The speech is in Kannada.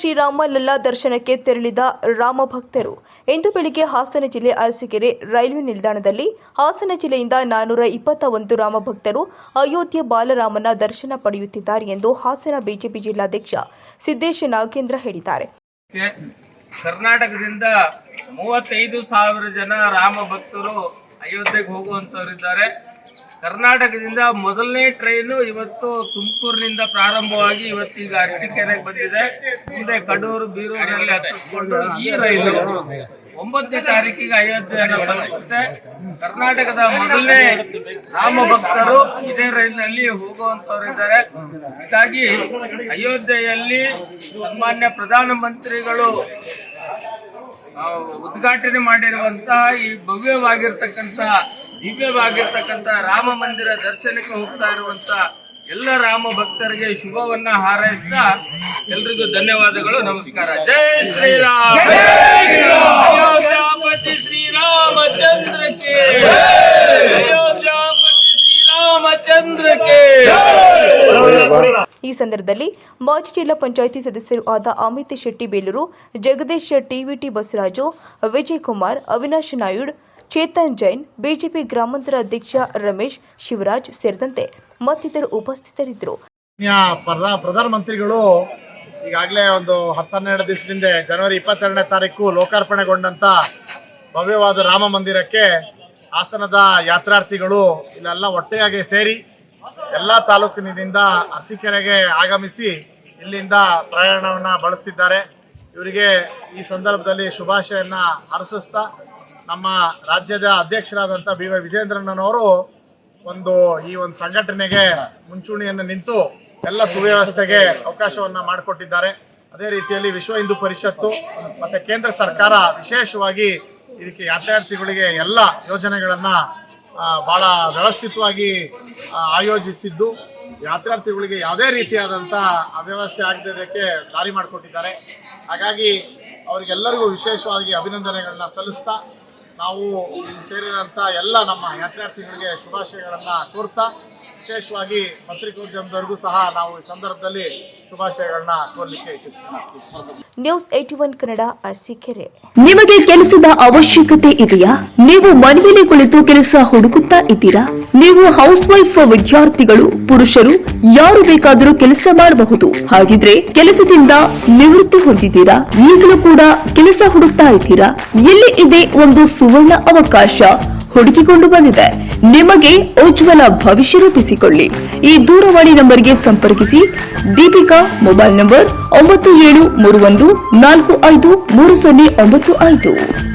ಶ್ರೀರಾಮ ಲಲ್ಲಾ ದರ್ಶನಕ್ಕೆ ತೆರಳಿದ ರಾಮ ಭಕ್ತರು. ಇಂದು ಬೆಳಿಗ್ಗೆ ಹಾಸನ ಜಿಲ್ಲೆ ಅರಸೀಕೆರೆ ರೈಲ್ವೆ ನಿಲ್ದಾಣದಲ್ಲಿ ಹಾಸನ ಜಿಲ್ಲೆಯಿಂದ ನಾನೂರ ಇಪ್ಪತ್ತ ಒಂದು ರಾಮ ಭಕ್ತರು ಅಯೋಧ್ಯೆ ಬಾಲರಾಮನ ದರ್ಶನ ಪಡೆಯುತ್ತಿದ್ದಾರೆ ಎಂದು ಹಾಸನ ಬಿಜೆಪಿ ಜಿಲ್ಲಾಧ್ಯಕ್ಷ ಸಿದ್ದೇಶ ನಾಗೇಂದ್ರ ಹೇಳಿದ್ದಾರೆ. ಕರ್ನಾಟಕದಿಂದ ಮೂವತ್ತೈದು ಸಾವಿರ ಜನ ರಾಮ ಭಕ್ತರು ಅಯೋಧ್ಯೆಗೆ ಹೋಗುವಂತವರಿದ್ದಾರೆ. ಕರ್ನಾಟಕದಿಂದ ಮೊದಲನೇ ಟ್ರೈನು ಇವತ್ತು ತುಮಕೂರಿನಿಂದ ಪ್ರಾರಂಭವಾಗಿ ಇವತ್ತೀಗ ಅರಸೀಕೆರೆಗೆ ಬಂದಿದೆ. ಮುಂದೆ ಕಡೂರು, ಬೀರೂರಿನಲ್ಲಿ ಹತ್ತಿಸ್ಕೊಂಡು ಈ ರೈಲು ಒಂಬತ್ತನೇ ತಾರೀಕಿಗೆ ಅಯೋಧ್ಯೆಯನ್ನು ಕರ್ನಾಟಕದ ಮೊದಲನೇ ರಾಮ ಭಕ್ತರು ಇದೇ ರೈಲಿನಲ್ಲಿ ಹೋಗುವಂತವರಿದ್ದಾರೆ ಹೀಗಾಗಿ ಅಯೋಧ್ಯೆಯಲ್ಲಿ ಸನ್ಮಾನ್ಯ ಪ್ರಧಾನಮಂತ್ರಿಗಳು ಉದ್ಘಾಟನೆ ಮಾಡಿರುವಂತಹ ಈ ಭವ್ಯವಾಗಿರ್ತಕ್ಕಂಥ ದಿವ್ಯವಾಗಿರ್ತಕ್ಕಂಥ ರಾಮ ಮಂದಿರ ದರ್ಶನಕ್ಕೆ ಹೋಗ್ತಾ ಇರುವಂತ ಎಲ್ಲ ರಾಮ ಭಕ್ತರಿಗೆ ಶುಭವನ್ನ ಹಾರೈಸ್ತಾ ಎಲ್ರಿಗೂ ಧನ್ಯವಾದಗಳು. ನಮಸ್ಕಾರ. ಜೈ ಶ್ರೀರಾಮ್. ಅಯೋಧ್ಯಾಪತಿ ಶ್ರೀರಾಮಚಂದ್ರಕ್ಕೆ. ಅಯೋಧ್ಯಾಪತಿ ಶ್ರೀರಾಮಚಂದ್ರಕ್ಕೆ. ಈ ಸಂದರ್ಭದಲ್ಲಿ ಮಾಜಿ ಜಿಲ್ಲಾ ಪಂಚಾಯಿತಿ ಸದಸ್ಯರು ಆದ ಅಮಿತ್ ಶೆಟ್ಟಿ ಬೇಲೂರು, ಜಗದೀಶ್ ಶೆಟ್ಟಿ, ವಿಟಿ ಬಸವರಾಜು ವಿಜಯ್ ಕುಮಾರ್ ಅವಿನಾಶ್ ನಾಯುಡ್, ಚೇತನ್ ಜೈನ್, ಬಿಜೆಪಿ ಗ್ರಾಮಾಂತರ ಅಧ್ಯಕ್ಷ ರಮೇಶ್ ಶಿವರಾಜ್ ಸೇರಿದಂತೆ ಮತ್ತಿತರರು ಉಪಸ್ಥಿತರಿದ್ದರು. ಪ್ರಧಾನಮಂತ್ರಿಗಳು, ಈಗಾಗಲೇ ಒಂದು ಹತ್ತೆರಡು ದಿವಸದಿಂದ ಜನವರಿ ಇಪ್ಪತ್ತೆರಡನೇ ತಾರೀಕು ಲೋಕಾರ್ಪಣೆಗೊಂಡಂತ ಭವ್ಯವಾದ ರಾಮ ಮಂದಿರಕ್ಕೆ ಹಾಸನದ ಯಾತ್ರಾರ್ಥಿಗಳು ಇಲ್ಲೆಲ್ಲ ಒಟ್ಟೆಯಾಗಿ ಸೇರಿ ಎಲ್ಲ ತಾಲೂಕಿನಿಂದ ಅರಸೀಕೆರೆಗೆ ಆಗಮಿಸಿ ಇಲ್ಲಿಂದ ಪ್ರಯಾಣವನ್ನು ಬಳಸ್ತಿದ್ದಾರೆ. ಇವರಿಗೆ ಈ ಸಂದರ್ಭದಲ್ಲಿ ಶುಭಾಶಯನ್ನ ಹರಸಿಸ್ತಾ ನಮ್ಮ ರಾಜ್ಯದ ಅಧ್ಯಕ್ಷರಾದಂಥ ಬಿ ವೈ ವಿಜೇಂದ್ರಣ್ಣನವರು ಒಂದು ಈ ಒಂದು ಸಂಘಟನೆಗೆ ಮುಂಚೂಣಿಯನ್ನು ನಿಂತು ಎಲ್ಲ ಸುವ್ಯವಸ್ಥೆಗೆ ಅವಕಾಶವನ್ನ ಮಾಡಿಕೊಟ್ಟಿದ್ದಾರೆ. ಅದೇ ರೀತಿಯಲ್ಲಿ ವಿಶ್ವ ಹಿಂದೂ ಪರಿಷತ್ತು ಮತ್ತೆ ಕೇಂದ್ರ ಸರ್ಕಾರ ವಿಶೇಷವಾಗಿ ಇದಕ್ಕೆ ಯಾತ್ರಾರ್ಥಿಗಳಿಗೆ ಎಲ್ಲ ಯೋಜನೆಗಳನ್ನ ಬಹಳ ವ್ಯವಸ್ಥಿತವಾಗಿ ಆಯೋಜಿಸಿದ್ದು. ಯಾತ್ರಾರ್ಥಿಗಳಿಗೆ ಯಾವುದೇ ರೀತಿಯಾದಂಥ ಅವ್ಯವಸ್ಥೆ ಆಗದಿದ್ದಕ್ಕೆ ದಾರಿ ಮಾಡಿಕೊಟ್ಟಿದ್ದಾರೆ. ಹಾಗಾಗಿ, ಅವರಿಗೆಲ್ಲರಿಗೂ ವಿಶೇಷವಾಗಿ ಅಭಿನಂದನೆಗಳನ್ನ ಸಲ್ಲಿಸ್ತಾ ನಾವು ಸೇರಿದಂಥ ಎಲ್ಲ ನಮ್ಮ ಯಾತ್ರಾರ್ಥಿಗಳಿಗೆ ಶುಭಾಶಯಗಳನ್ನ ಕೋರ್ತಾ ವಿಶೇಷವಾಗಿ ಪತ್ರಿಕೋದ್ಯಮದವರಿಗೂ ಸಹ ನಾವು ಈ ಸಂದರ್ಭದಲ್ಲಿ ಶುಭಾಶಯಗಳನ್ನ ಕೋರ್ಲಿಕ್ಕೆ ಇಚ್ಛಿಸ್ತೇನೆ news at one Kannada Arsikere ನಿಮಗೆ ಕೆಲಸದ ಅವಶ್ಯಕತೆ ಇದೆಯಾ? ನೀವು ಮನೆಯಲ್ಲಿ ಕುಳಿತು ಕೆಲಸ ಹುಡುಕುತ್ತಾ ಇದ್ದೀರಾ? ನೀವು ಹೌಸ್ ವೈಫ್ ವಿದ್ಯಾರ್ಥಿಗಳು, ಪುರುಷರು, ಯಾರು ಬೇಕಾದರೂ ಕೆಲಸ ಮಾಡಬಹುದು. ಹಾಗಿದ್ರೆ ಕೆಲಸದಿಂದ ನಿವೃತ್ತಿ ಹೊಂದಿದ್ದೀರಾ? ಈಗಲೂ ಕೂಡ ಕೆಲಸ ಹುಡುಕ್ತಾ ಇದ್ದೀರಾ? ಇಲ್ಲಿ ಇದೆ ಒಂದು ಸುವರ್ಣ ಅವಕಾಶ? ಹುಡುಕಿಕೊಂಡು ಬಂದಿದೆ. ನಿಮಗೆ ಉಜ್ವಲ ಭವಿಷ್ಯ ರೂಪಿಸಿಕೊಳ್ಳಿ. ಈ ದೂರವಾಣಿ ನಂಬರ್ಗೆ ಸಂಪರ್ಕಿಸಿ. ದೀಪಿಕಾ, ಮೊಬೈಲ್ ನಂಬರ್ ಒಂಬತ್ತು ಏಳು ಮೂರು ಒಂದು ನಾಲ್ಕು ಐದು ಮೂರು ಸೊನ್ನೆ ಒಂಬತ್ತು ಐದು.